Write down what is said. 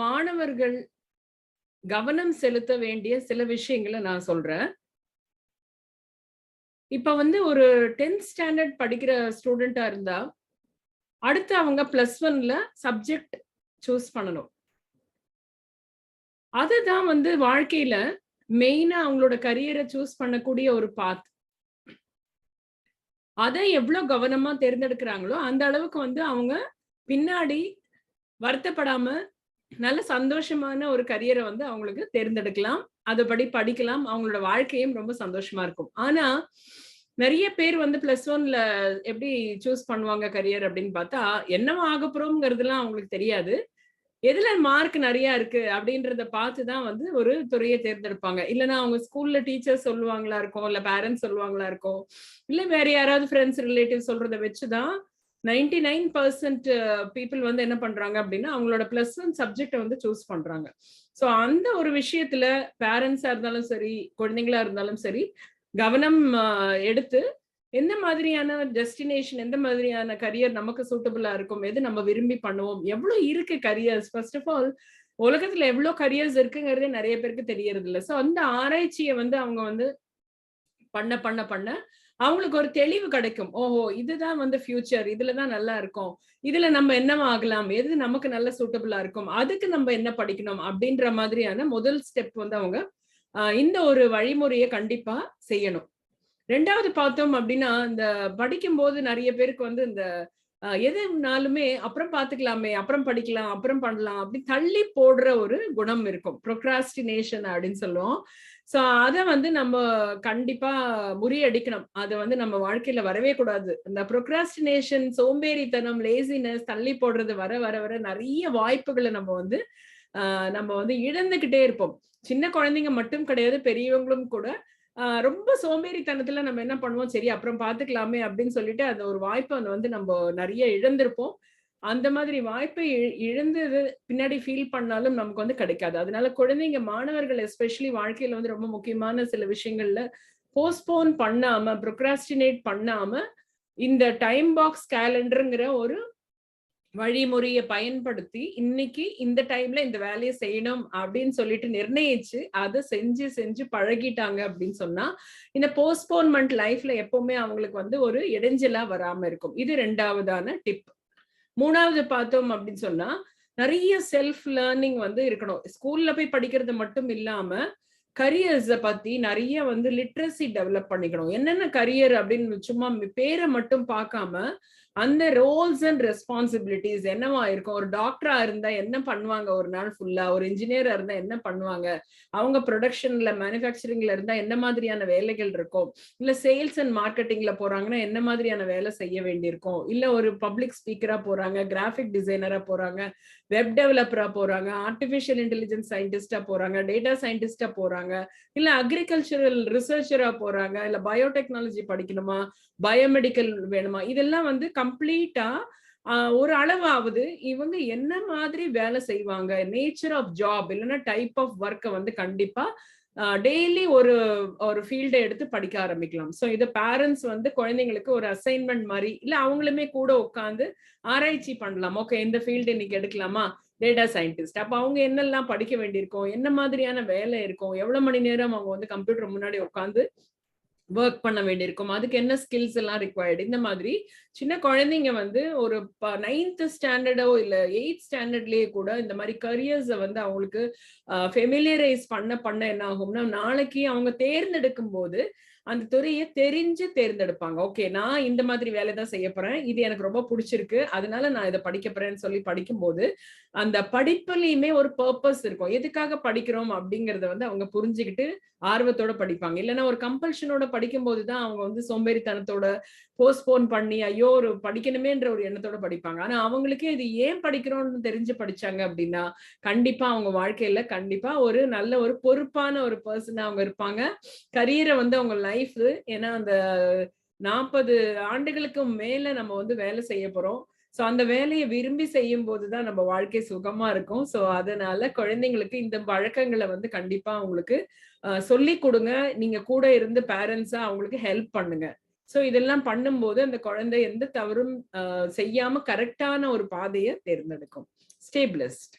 மாணவர்கள் கவனம் செலுத்த வேண்டிய சில விஷயங்களை நான் சொல்றேன். இப்ப வந்து ஒரு டென்த் ஸ்டாண்டர்ட் படிக்கிற ஸ்டூடெண்டா இருந்தா அடுத்து அவங்க பிளஸ் ஒன்ல சப்ஜெக்ட் சூஸ் பண்ணணும். அதுதான் வந்து வாழ்க்கையில மெயினா அவங்களோட கரியரை சூஸ் பண்ணக்கூடிய ஒரு பாத் அதை எவ்வளவு கவனமா தேர்ந்தெடுக்கிறாங்களோ அந்த அளவுக்கு வந்து அவங்க பின்னாடி வருத்தப்படாம நல்ல சந்தோஷமான ஒரு கரியரை வந்து அவங்களுக்கு தேர்ந்தெடுக்கலாம். அதுபடி படிக்கலாம். அவங்களோட வாழ்க்கையும் ரொம்ப சந்தோஷமா இருக்கும். ஆனா நிறைய பேர் வந்து பிளஸ் ஒன்ல எப்படி சூஸ் பண்ணுவாங்க கரியர் அப்படின்னு பார்த்தா என்னவா ஆக போறோம்ங்கிறதுலாம் அவங்களுக்கு தெரியாது. எதுல மார்க் நிறைய இருக்கு அப்படின்றத பார்த்துதான் வந்து ஒரு துறையை தேர்ந்தெடுப்பாங்க. இல்லைன்னா அவங்க ஸ்கூல்ல டீச்சர்ஸ் சொல்லுவாங்களா இருக்கும் இல்ல பேரண்ட்ஸ் சொல்லுவாங்களா இருக்கும் இல்ல வேற யாராவது ஃப்ரெண்ட்ஸ் ரிலேட்டிவ் சொல்றத வச்சுதான் நைன்டி நைன் பர்சன்ட் பீப்புள் வந்து என்ன பண்றாங்க அப்படின்னா அவங்களோட பிளஸ் ஒன் சப்ஜெக்டை வந்து சூஸ் பண்றாங்க. ஸோ அந்த ஒரு விஷயத்துல பேரண்ட்ஸா இருந்தாலும் சரி குழந்தைங்களா இருந்தாலும் சரி கவனம் எடுத்து எந்த மாதிரியான டெஸ்டினேஷன் எந்த மாதிரியான கரியர் நமக்கு சூட்டபிளா இருக்கும் எது நம்ம விரும்பி பண்ணுவோம் எவ்வளவு இருக்கு கரியர்ஸ் ஃபர்ஸ்ட் ஆஃப் ஆல் உலகத்துல எவ்வளவு கரியர்ஸ் இருக்குங்கிறதே நிறைய பேருக்கு தெரியறது இல்லை ஸோ அந்த ஆராய்ச்சியை வந்து அவங்க வந்து பண்ண பண்ண பண்ண அவங்களுக்கு ஒரு தெளிவு கிடைக்கும். ஓஹோ இதுதான் வந்து ஃபியூச்சர் இதுலதான் நல்லா இருக்கும். இதுல நம்ம என்ன ஆகலாம்? எது நமக்கு நல்ல சூட்டபிளா இருக்கும்? அதுக்கு நம்ம என்ன படிக்கணும்? அப்படின்ற மாதிரியான முதல் ஸ்டெப் வந்து அவங்க இந்த ஒரு வழிமுறையை கண்டிப்பா செய்யணும். ரெண்டாவது பார்த்தோம் அப்படின்னா இந்த படிக்கும் போது நிறைய பேருக்கு வந்து இந்த எதுனாலுமே அப்புறம் பாத்துக்கலாமே அப்புறம் படிக்கலாம் அப்புறம் பண்ணலாம் அப்படி தள்ளி போடுற ஒரு குணம் இருக்கும். ப்ரொக்ராஸ்டினேஷன் அப்படின்னு சொல்லுவோம். சோ அத வந்து நம்ம கண்டிப்பா முறியடிக்கணும். அது வந்து நம்ம வாழ்க்கையில வரவே கூடாது. இந்த ப்ரொக்ராஸ்டினேஷன் சோம்பேறித்தனம் லேசினஸ் தள்ளி போடுறது வர வர வர நிறைய வாய்ப்புகளை நம்ம வந்து நம்ம வந்து இழந்துகிட்டே இருப்போம். சின்ன குழந்தைங்க மட்டும் கிடையாது பெரியவங்களும் கூட ரொம்ப சோம்பேறித்தனத்துல நம்ம என்ன பண்ணுவோம்? சரி அப்புறம் பாத்துக்கலாமே அப்படின்னு சொல்லிட்டு அந்த ஒரு வாய்ப்பை வந்து நம்ம நிறைய இழந்திருப்போம். அந்த மாதிரி வாய்ப்பை இழந்தது பின்னாடி ஃபீல் பண்ணாலும் நமக்கு வந்து கிடைக்காது. அதனால குழந்தைங்க மாணவர்கள் எஸ்பெஷலி வாழ்க்கையில வந்து ரொம்ப முக்கியமான சில விஷயங்கள்ல போஸ்ட்போன் பண்ணாம ப்ரொக்ராஸ்டினேட் பண்ணாம இந்த டைம் பாக்ஸ் கேலண்டருங்கிற ஒரு வழிமுறையை பயன்படுத்தி இன்னைக்கு இந்த டைம்ல இந்த வேலையை செய்யணும் அப்படின்னு சொல்லிட்டு நிர்ணயிச்சு அதை செஞ்சு செஞ்சு பழகிட்டாங்க அப்படின்னு சொன்னா இந்த போஸ்ட்போன்மெண்ட் லைஃப்ல எப்பவுமே அவங்களுக்கு வந்து ஒரு இடைஞ்சலா வராம இருக்கும். இது ரெண்டாவதான டிப் மூணாவது பார்த்தோம் அப்படின்னு சொன்னா நிறைய செல்ஃப் லேர்னிங் வந்து இருக்கணும். ஸ்கூல்ல போய் படிக்கிறது மட்டும் இல்லாம கரியர்ஸ பத்தி நிறைய வந்து லிட்ரஸி டெவலப் பண்ணிக்கணும். என்னென்ன கரியர் அப்படின்னு சும்மா பேரை மட்டும் பார்க்காம அந்த ரோல்ஸ் அண்ட் ரெஸ்பான்சிபிலிட்டிஸ் என்னவா இருக்கும்? ஒரு டாக்டரா இருந்தா என்ன பண்ணுவாங்க? ஒரு நாள் ஃபுல்லா ஒரு இன்ஜினியரா இருந்தா என்ன பண்ணுவாங்க? அவங்க ப்ரொடக்ஷன்ல மேனுஃபேக்சரிங்ல இருந்தா என்ன மாதிரியான வேலைகள் இருக்கும்? இல்ல சேல்ஸ் அண்ட் மார்க்கெட்டிங்ல போறாங்கன்னா என்ன மாதிரியான வேலை செய்ய வேண்டியிருக்கும்? இல்ல ஒரு பப்ளிக் ஸ்பீக்கரா போறாங்க கிராஃபிக் டிசைனரா போறாங்க வெப் டெவலப்பரா போறாங்க ஆர்டிபிஷியல் இன்டெலிஜென்ஸ் சயின்டிஸ்டா போறாங்க டேட்டா சயின்டிஸ்டா போறாங்க இல்ல அக்ரிகல்ச்சரல் ரிசர்ச்சரா போறாங்க இல்ல பயோடெக்னாலஜி படிக்கணுமா? பயோமெடிக்கல் வேணுமா? இதெல்லாம் வந்து கம்ப்ளீட்டா ஒரு அளவாவது இவங்க என்ன மாதிரி வேலை செய்வாங்க? நேச்சர் ஆஃப் ஜாப் இல்லைன்னா டைப் ஆஃப் ஒர்க்கை வந்து கண்டிப்பா டெய்லி ஒரு ஒரு ஃபீல்டை எடுத்து படிக்க ஆரம்பிக்கலாம். ஸோ இதை பேரண்ட்ஸ் வந்து குழந்தைங்களுக்கு ஒரு அசைன்மெண்ட் மாதிரி இல்லை அவங்களுமே கூட உட்காந்து ஆராய்ச்சி பண்ணலாம். ஓகே இந்த ஃபீல்டு இன்னைக்கு எடுக்கலாமா? Data scientist. அப்போ அவங்க என்னெல்லாம் படிக்க வேண்டியிருக்கும்? என்ன மாதிரியான வேலை இருக்கும்? எவ்வளோ மணி நேரம் அவங்க வந்து கம்ப்யூட்டர் முன்னாடி உட்காந்து ஒர்க் பண்ண வேண்டியிருக்கும். அதுக்கு என்ன ஸ்கில்ஸ் எல்லாம் ரிக்வயர்டு இந்த மாதிரி சின்ன குழந்தைங்க வந்து ஒரு நைன்த் ஸ்டாண்டர்டோ இல்ல எயித் ஸ்டாண்டர்ட்லயே கூட இந்த மாதிரி கரியர்ஸை வந்து அவங்களுக்கு ஃபெமிலியரைஸ் பண்ண பண்ண என்ன ஆகும்னா நாளைக்கு அவங்க தேர்ந்தெடுக்கும் போது அந்த துறையை தெரிஞ்சு தேர்ந்தெடுப்பாங்க. ஓகே நான் இந்த மாதிரி வேலை தான் செய்ய போறேன். இது எனக்கு ரொம்ப பிடிச்சிருக்கு. அதனால நான் இதை படிக்க போறேன்னு சொல்லி படிக்கும்போது அந்த படிப்புலயுமே ஒரு பர்பஸ் இருக்கும். எதுக்காக படிக்கிறோம் அப்படிங்கறத வந்து அவங்க புரிஞ்சுக்கிட்டு ஆர்வத்தோட படிப்பாங்க. இல்லைன்னா ஒரு கம்பல்ஷனோட படிக்கும் போதுதான் அவங்க வந்து சோம்பேறித்தனத்தோட போஸ்ட்போன் பண்ணி ஐயோ ஒரு படிக்கணுமேன்ற ஒரு எண்ணத்தோட படிப்பாங்க. ஆனா அவங்களுக்கே இது ஏன் படிக்கிறோம்னு தெரிஞ்சு படிச்சாங்க அப்படின்னா கண்டிப்பா அவங்க வாழ்க்கையில கண்டிப்பா ஒரு நல்ல ஒரு பொறுப்பான ஒரு பர்சனா அவங்க இருப்பாங்க. கரியரை வந்து அவங்க லைஃப் ஏன்னா அந்த நாற்பது ஆண்டுகளுக்கு மேல நம்ம வந்து வேலை செய்ய போறோம். ஸோ அந்த வேலையை விரும்பி செய்யும் போதுதான் நம்ம வாழ்க்கை சுகமா இருக்கும். ஸோ அதனால குழந்தைங்களுக்கு இந்த பழக்கங்களை வந்து கண்டிப்பா அவங்களுக்கு சொல்லி கொடுங்க. நீங்க கூட இருந்து பேரண்ட்ஸா அவங்களுக்கு ஹெல்ப் பண்ணுங்க. ஸோ இதெல்லாம் பண்ணும்போது அந்த குழந்தை எந்த தவறும் செய்யாம கரெக்டான ஒரு பாதையை தேர்ந்தெடுக்கும். ஸ்டேபிளஸ்ட்